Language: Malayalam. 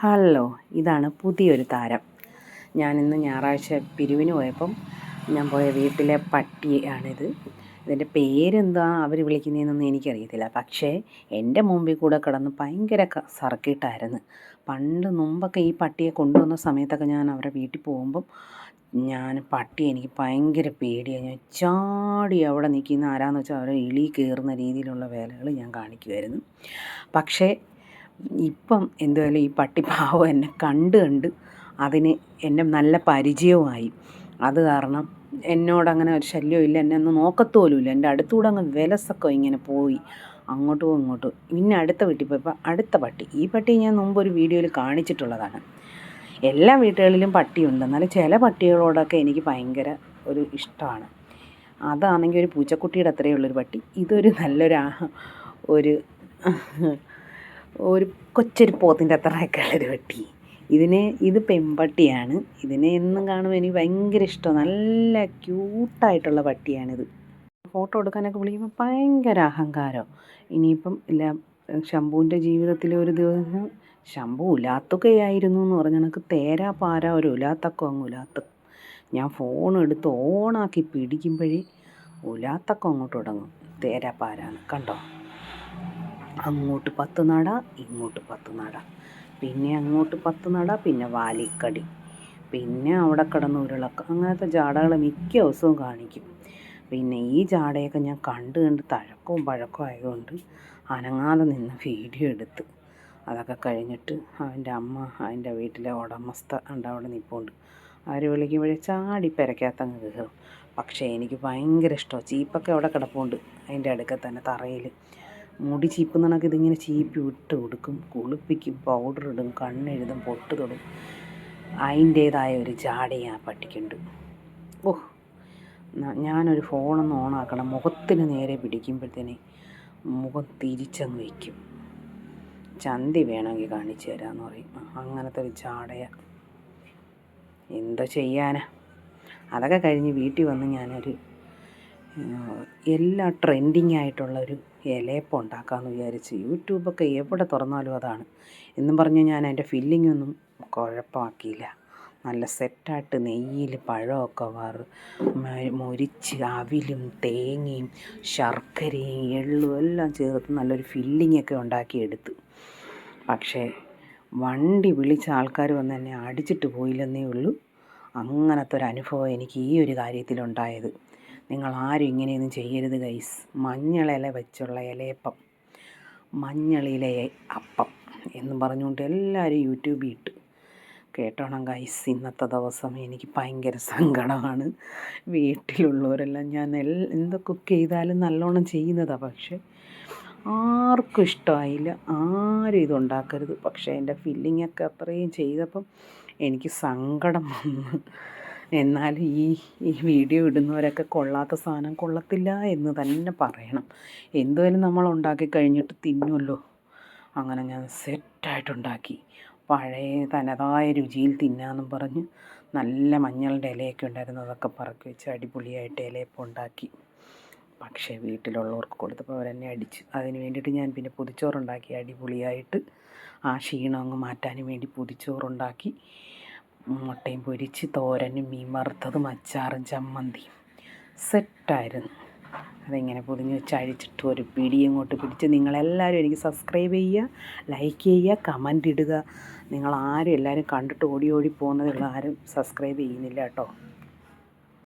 ഹലോ ഇതാണ് പുതിയൊരു താരം. ഞാനിന്ന് ഞായറാഴ്ച പിരിവിന് പോയപ്പം ഞാൻ പോയ വീട്ടിലെ പട്ടിയാണിത്. ഇതിന്റെ പേരെന്താ അവർ വിളിക്കുന്നതെന്നൊന്നും എനിക്കറിയത്തില്ല. പക്ഷേ എന്റെ മുമ്പിൽ കൂടെ കിടന്ന് ഭയങ്കര സർക്കിട്ടായിരുന്നു. പണ്ട് മുമ്പൊക്കെ ഈ പട്ടിയെ കൊണ്ടുവന്ന സമയത്തൊക്കെ ഞാൻ അവരുടെ വീട്ടിൽ പോകുമ്പം ഞാൻ പട്ടി എനിക്ക് ഭയങ്കര പേടിയാണ് ഞാൻ ചാടി അവിടെ നിൽക്കുന്ന ആരാന്ന് വെച്ചാൽ അവരെ ഇളി കയറുന്ന രീതിയിലുള്ള വേലകൾ ഞാൻ കാണിക്കുമായിരുന്നു പക്ഷേ ഇപ്പം എന്തായാലും ഈ പട്ടിപ്പാവം പാവം എന്നെ കണ്ട് കണ്ട് അതിന് എന്നെ നല്ല പരിചയവുമായി. അത് കാരണം എന്നോടങ്ങനെ ഒരു ശല്യവും ഇല്ല. എന്നെ ഒന്നും നോക്കത്തോലുമില്ല. എന്റെ അടുത്തുകൂടെ അങ്ങ് വിലസൊക്കെ ഇങ്ങനെ പോയി. അങ്ങോട്ടും ഇങ്ങോട്ടും. പിന്നെ അടുത്ത വീട്ടിൽ പോയപ്പോൾ അടുത്ത പട്ടി. ഈ പട്ടി ഞാൻ മുമ്പ് ഒരു വീഡിയോയിൽ കാണിച്ചിട്ടുള്ളതാണ്. എല്ലാ വീടുകളിലും പട്ടിയുണ്ട്. എന്നാലും ചില പട്ടികളോടൊക്കെ എനിക്ക് ഭയങ്കര ഒരു ഇഷ്ടമാണ്. അതാണെങ്കിൽ ഒരു പൂച്ചക്കുട്ടിയുടെ അത്രയേ ഉള്ളൊരു പട്ടി. ഇതൊരു നല്ലൊരു ഒരു ഒരു കൊച്ചൊരു പോത്തിന്റെ അത്രയൊക്കെ ഉള്ളൊരു പട്ടി ഇതിനെ ഇത് പെൺപട്ടിയാണ്. ഇതിനെ എന്നും കാണുമ്പോൾ എനിക്ക് ഭയങ്കര ഇഷ്ടം നല്ല ക്യൂട്ടായിട്ടുള്ള പട്ടിയാണിത്. ഫോട്ടോ എടുക്കാനൊക്കെ വിളിക്കുമ്പോൾ ഭയങ്കര അഹങ്കാരം. ഇനിയിപ്പം ഇല്ല ശംഭുവിന്റെ ജീവിതത്തിലെ ഒരു ദിവസം ശംഭു ഉലാത്തുകയായിരുന്നു എന്ന് പറഞ്ഞ കണക്ക് തേരാ പാര ഒരു ഉലാത്തക്കം അങ്ങ് ഉലാത്തും. ഞാൻ ഫോൺ എടുത്ത് ഓണാക്കി പിടിക്കുമ്പോഴേ ഉലാത്തക്കം അങ്ങോട്ട് തുടങ്ങും. തേരാ പാരാന്ന്. കണ്ടോ? അങ്ങോട്ട് പത്ത് നട ഇങ്ങോട്ട് പത്ത് നട. പിന്നെ അങ്ങോട്ട് പത്ത് നട പിന്നെ വാലിക്കടി. പിന്നെ അവിടെ കിടന്ന് ഉരുളക്ക അങ്ങനത്തെ ജാടകൾ മിക്ക ദിവസവും കാണിക്കും. പിന്നെ ഈ ജാടയൊക്കെ ഞാൻ കണ്ട് കണ്ട് തഴക്കവും പഴക്കവും ആയതുകൊണ്ട് അനങ്ങാതെ നിന്ന് വീഡിയോ എടുത്ത് അതൊക്കെ കഴിഞ്ഞിട്ട് അവന്റെ അമ്മ അതിന്റെ വീട്ടിലെ ഉടമസ്ഥ ഉണ്ട് അവിടെ നിൽപ്പുണ്ട് അവർ വിളിക്കുമ്പോഴേ ചാടി പെരക്കകത്തങ്ങ് കയറും. പക്ഷേ എനിക്ക് ഭയങ്കര ഇഷ്ടമാണ് ചീപ്പൊക്കെ അവിടെ കിടപ്പുണ്ട്. അതിന്റെ അടുക്ക തന്നെ തറയിൽ. മുടി ചീപ്പുന്ന കണക്ക് ഇതിങ്ങനെ ചീപ്പി വിട്ട് കൊടുക്കും. കുളിപ്പിക്കും പൗഡർ ഇടും കണ്ണെഴുതും പൊട്ട് തൊടും. അതിന്റേതായ ഒരു ചാടി ആ പട്ടിക്കുണ്ട്. ഓഹ് ഞാനൊരു ഫോണൊന്ന് ഓണാക്കണം. മുഖത്തിന് നേരെ പിടിക്കുമ്പോഴത്തേനെ മുഖം തിരിച്ചങ്ങ് വയ്ക്കും. ചന്തി വേണമെങ്കിൽ കാണിച്ചു തരാമെന്ന് പറയും. അങ്ങനത്തെ ഒരു ചാടയ എന്തോ ചെയ്യാനാ. അതൊക്കെ കഴിഞ്ഞ് വീട്ടിൽ വന്ന് ഞാനൊരു എല്ലാ ട്രെൻഡിങ് ആയിട്ടുള്ള ഒരു ഇലയപ്പം ഉണ്ടാക്കാമെന്ന് വിചാരിച്ച് യൂട്യൂബൊക്കെ എവിടെ തുറന്നാലും അതാണ്. എന്നും പറഞ്ഞ് ഞാൻ അതിന്റെ ഫില്ലിങ്ങൊന്നും കുഴപ്പമാക്കിയില്ല. നല്ല സെറ്റായിട്ട് നെയ്യിൽ പഴമൊക്കെ വറു മൊരിച്ച് അവിലും തേങ്ങയും ശർക്കരയും എള്ളും എല്ലാം ചേർത്ത് നല്ലൊരു ഫില്ലിങ്ങൊക്കെ ഉണ്ടാക്കിയെടുത്ത്. പക്ഷേ വണ്ടി വിളിച്ച ആൾക്കാർ വന്ന് എന്നെ അടിച്ചിട്ട് പോയില്ലെന്നേ ഉള്ളൂ. അങ്ങനത്തെ ഒരു അനുഭവം എനിക്ക് ഈ ഒരു കാര്യത്തിലുണ്ടായത്. നിങ്ങൾ ആരും ഇങ്ങനെയൊന്നും ചെയ്യരുത് ഗൈസ്. മഞ്ഞളില വെച്ചുള്ള ഇലയപ്പം. മഞ്ഞളില അപ്പം എന്ന് പറഞ്ഞുകൊണ്ട് എല്ലാവരും യൂട്യൂബിൽ ഇട്ട്. കേട്ടോണം ഗൈസ് ഇന്നത്തെ ദിവസം എനിക്ക് ഭയങ്കര സങ്കടമാണ്. വീട്ടിലുള്ളവരെല്ലാം ഞാൻ എൽ എന്ത് കുക്ക് ചെയ്താലും നല്ലോണം ചെയ്യുന്നതാണ് പക്ഷേ ആർക്കും ഇഷ്ടമായില്ല. ആരും ഇതുണ്ടാക്കരുത് പക്ഷേ എന്റെ ഫില്ലിങ്ങൊക്കെ അത്രയും ചെയ്തപ്പം എനിക്ക് സങ്കടം വന്നു. എന്നാലും ഈ ഈ വീഡിയോ ഇടുന്നവരൊക്കെ കൊള്ളാത്ത സാധനം കൊള്ളത്തില്ല എന്ന് തന്നെ പറയണം. എന്തുവരും നമ്മൾ ഉണ്ടാക്കി കഴിഞ്ഞിട്ട് തിന്നുമല്ലോ അങ്ങനെ ഞാൻ സെറ്റായിട്ടുണ്ടാക്കി പഴയ തനതായ രുചിയിൽ തിന്നാന്നും പറഞ്ഞ് നല്ല മഞ്ഞളുടെ ഇലയൊക്കെ ഉണ്ടായിരുന്നു. അതൊക്കെ പറക്കി വെച്ച് അടിപൊളിയായിട്ട് ഇലയപ്പം ഉണ്ടാക്കി. പക്ഷേ വീട്ടിലുള്ളവർക്ക് കൊടുത്തപ്പോൾ അവരെന്നെ അടിച്ച്. അതിന് വേണ്ടിയിട്ട് ഞാൻ പിന്നെ പൊതിച്ചോറുണ്ടാക്കി. അടിപൊളിയായിട്ട് ആ ക്ഷീണം അങ്ങ് മാറ്റാൻ വേണ്ടി പൊതിച്ചോറുണ്ടാക്കി. മുട്ടയും പൊരിച്ച് തോരനും മീൻ വറുത്തതും അച്ചാറും ചമ്മന്തിയും സെറ്റായിരുന്നു. അതിങ്ങനെ പൊതിഞ്ഞ് വെച്ച് അഴിച്ചിട്ട് ഒരു പിടി ഇങ്ങോട്ട് പിടിച്ച് നിങ്ങളെല്ലാവരും എനിക്ക് സബ്സ്ക്രൈബ് ചെയ്യുക ലൈക്ക് ചെയ്യുക കമന്റ് ഇടുക. നിങ്ങളാരും എല്ലാവരും കണ്ടിട്ട് ഓടി ഓടി പോകുന്നതുള്ള ആരും സബ്സ്ക്രൈബ് ചെയ്യുന്നില്ല കേട്ടോ.